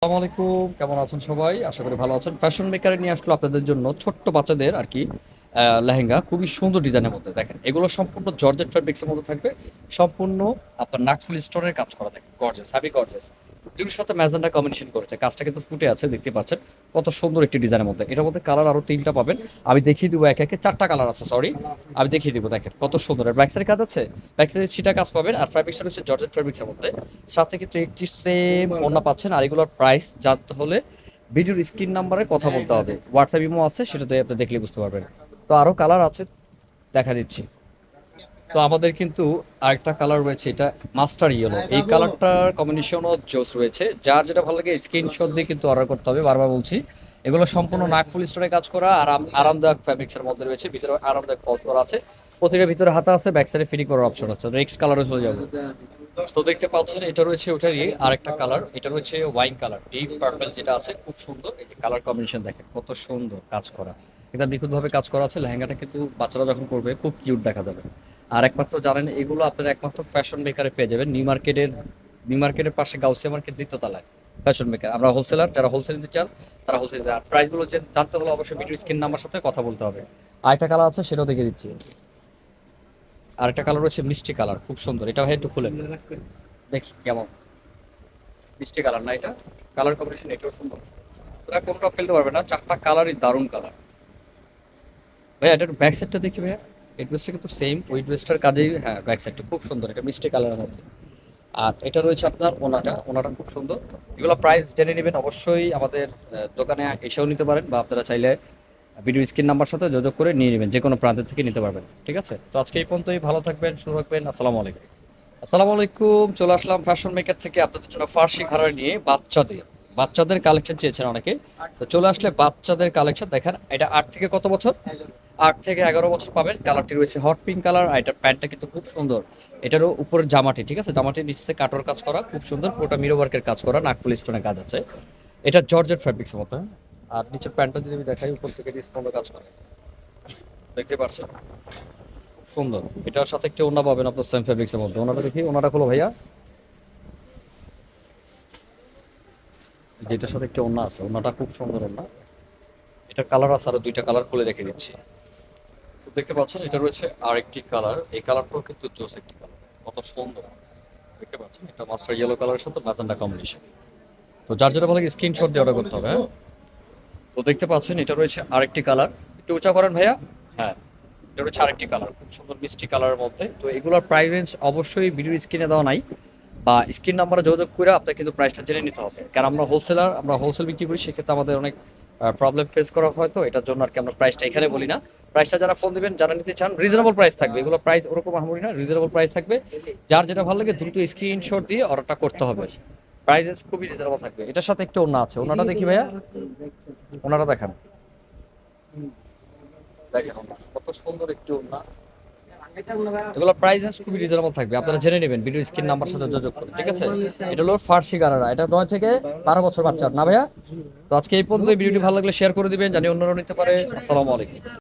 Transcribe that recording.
আসসালামু আলাইকুম কেমন আছেন সবাই? আশা করি ভালো আছেন। ফ্যাশন মেকারে নিয়ে আসলো আপনাদের জন্য ছোট্ট বাচ্চাদের আর কি লেহেঙ্গা। খুবই সুন্দর ডিজাইনের মধ্যে দেখেন। এগুলো সম্পূর্ণ জর্জেট ফ্যাব্রিক্সের মধ্যে থাকবে। সম্পূর্ণ আপনার নাকফুল স্টোনের কাজ করা থাকে গর্জেস হ্যাভি গর্জেস দুটোর সাথে ম্যাজেন্ডা কম্বিনেশন করেছে। কাজটা কিন্তু ফুটে আছে, দেখতে পাচ্ছেন। কত সুন্দর একটি ডিজাইনের মধ্যে। এটার মধ্যে কালার আরও তিনটা পাবেন। আমি দেখিয়ে দিব এক একে। চারটা কালার আছে সরি আমি দেখিয়ে দিব, দেখেন, কত সুন্দর। আর ব্যাক সাইডের কাজ আছে? ব্যাক সাইডে ছিটা কাজ পাবেন, আর ফ্যাব্রিক্সটা হচ্ছে জর্জেট ফ্যাব্রিক্সের মধ্যে। সাথে কিন্তু একটি সেম ওনা পাচ্ছেন, আর এগুলোর প্রাইস জানতে হলে ভিডিওর স্ক্রিন নাম্বারে কথা বলতে হবে। হোয়াটসঅ্যাপ ইমো আছে, সেটাতে আপনি দেখলে বুঝতে পারবেন। তো আরও কালার আছে, দেখা দিচ্ছি। তো আমাদের কিন্তু আরেকটা কালার রয়েছে, এটা মাস্টার ইয়েলো এই কালারটার কম্বিনেশন কম্বিনেশনও জোস রয়েছে। যার যেটা ভালো লাগে স্ক্রিনশট দিয়ে কিন্তু অর্ডার করতে হবে, বারবার বলছি। এগুলো সম্পূর্ণ নাকফুল স্টোরে কাজ করা আরাম আরামদায়ক ফ্যাব্রিক্সের মধ্যে রয়েছে, ভিতরে আরামদায়ক ফলস করা আছে। প্রতিটার ভিতরে হাতা আছে ব্যাক সাইডে ফিটিং করার অপশন আছে। নেক্সট কালারে চলে যাবে। তো দেখতে পাচ্ছেন, এটা রয়েছে ওটারই আরেকটা কালার এটা রয়েছে ওয়াইন কালার ডিপ পার্পল যেটা আছে, খুব সুন্দর। কালার কম্বিনেশন দেখেন, কত সুন্দর কাজ করা। এটা নিখুঁতভাবে কাজ করা আছে, লেহেঙ্গাটা কিন্তু বাচ্চারা যখন করবে খুব কিউট দেখা যাবে। আর একমাত্র জানেন এগুলো আপনারা একমাত্র ফ্যাশন মেকারে পেয়ে যাবেন। নিউ মার্কেটের নিউ মার্কেটের পাশে গাউসিয়া মার্কেট দ্বিতীয় তলায় ফ্যাশন মেকার আমরা হোলসেলার যারা হোলসেল নিতে চান তারা হোলসেল আর প্রাইসগুলো যে জানতে হলে অবশ্যই ভিডিও স্ক্রিন নাম্বার সাথে কথা বলতে হবে। আরেকটা কালার আছে সেটাও দেখে দিচ্ছি। আরেকটা কালার রয়েছে মিষ্টি কালার খুব সুন্দর। এটা ভাই একটু খুলে দেখি কেমন। মিষ্টি কালার না এটা? কালার কম্বিনেশন এটাও সুন্দর। তোরা কোনটা ফেলতে পারবে না চারটা কালারই দারুণ কালার ভাইয়া এটা ব্যাক সাইডটা দেখি ভাইয়া। ড্রেসটা কিন্তু সেম ড্রেসটার কাজেই হ্যাঁ ব্যাক সাইডটা খুব সুন্দর এটা মিষ্টি কালারের মধ্যে। আর এটা রয়েছে আপনার ওনাটা ওনাটা খুব সুন্দর। এগুলো প্রাইস জেনে নেবেন, অবশ্যই আমাদের দোকানে এসেও নিতে পারেন, বা আপনারা চাইলে ভিডিও স্ক্রিন নাম্বার সাথে যোগাযোগ করে নিয়ে নেবেন যে কোনো প্রান্তের থেকে নিতে পারবেন, ঠিক আছে? তো আজকে এই পর্যন্তই, ভালো থাকবেন, সুস্থ থাকবেন, আসসালামু আলাইকুম। আসসালামু আলাইকুম, চলে আসলাম ফ্যাশন মেকার থেকে আপনাদের জন্য ফার্সি ঘাড়া নিয়ে বাচ্চাদের। বাচ্চাদের কালেকশন চেয়েছেন অনেকে। তো চলে আসলে বাচ্চাদের কালেকশন দেখেন, এটা আট থেকে কত বছর? আট থেকে এগারো বছর পাবেন। কালারটি রয়েছে হট পিঙ্ক কালার আর এটার প্যান্টটা কিন্তু খুব সুন্দর। এটারও উপরের জামাটি, ঠিক আছে? জামাটির নিচে কাটর কাজ করা, খুব সুন্দর। পুরোটা মিরো ওয়ার্কের কাজ করা, নাকফুল স্টোনের কাজ আছে। এটা জর্জের ফ্যাব্রিক্সের মতো হ্যাঁ? আর নিচের প্যান্টটা যদি আমি দেখাই, উপর থেকে ডিসকাউন্টে কাজ করে। দেখতে পাচ্ছেন? সুন্দর। এটার সাথে একটি ওনা পাবেন আপনার সেম ফ্যাব্রিক্সের মধ্যে। ওনাটা দেখি ওনাটা খোলো ভাইয়া। যেটার সাথে একটা ওনা আছে ওনাটা খুব সুন্দর ওনা এটা কালার আছে, আরও দুইটা কালার খুলে রেখে দিচ্ছি তো দেখতে পাচ্ছেন, এটা রয়েছে আরেকটি কালার। এই কালারটাও কিন্তু জোস একটি কালার। কত সুন্দর। দেখতে পাচ্ছেন, এটা মাস্টার ইয়েলো কালারের সাথে ম্যাজেন্ডা কম্বিনেশন তো যার যেটা ভালো স্ক্রিনশট দিয়ে অর্ডার করতে হবে হ্যাঁ? তো দেখতে পাচ্ছেন, এটা রয়েছে আরেকটি কালার। একটু উঁচা করেন ভাইয়া। হ্যাঁ এটা রয়েছে আরেকটি কালার। খুব সুন্দর মিষ্টি কালারের মধ্যে। তো এগুলোর প্রাইস রেঞ্জ অবশ্যই ভিডিও স্ক্রিনে দেওয়া নাই। বা স্ক্রিন নাম্বারে যোগাযোগ করে আপনার কিন্তু প্রাইসটা জেনে নিতে হবে। কারণ আমরা হোলসেলার আমরা হোলসেল বিক্রি করি, সেক্ষেত্রে আমাদের অনেক প্রবলেম ফেস করা হয় তো, এটার জন্য আর কি আমরা প্রাইসটা এখানে বলি না। প্রাইসটা যারা ফোন দিবেন, যারা নিতে চান রিজনেবল প্রাইস থাকবে। এগুলো প্রাইস ওরকম আহামরি না রিজনেবল প্রাইস থাকবে। যার যেটা ভালো লাগে, দ্রুত স্ক্রিনশট দিয়ে অর্ডারটা করতে হবে। প্রাইস খুবই রিজনেবল থাকবে। এটার সাথে একটা ওনা আছে। ওনাটা দেখি ভাইয়া। ওনারা দেখান। দেখেন কত সুন্দর একটি ওনা এগুলো প্রাইসেস খুবই রিজনেবল থাকবে। আপনারা জেনে নেবেন ভিডিও স্ক্রিন নাম্বার সাথে যোগাযোগ করে ঠিক আছে? এটা হলো ফার্সি গারারা এটা নয় থেকে বারো বছর বাচ্চার না ভাইয়া? তো আজকে এই পর্যন্ত ভিডিওটি ভালো লাগলে শেয়ার করে দিবেন জানি অন্যরা নিতে পারে। আসসালামু আলাইকুম।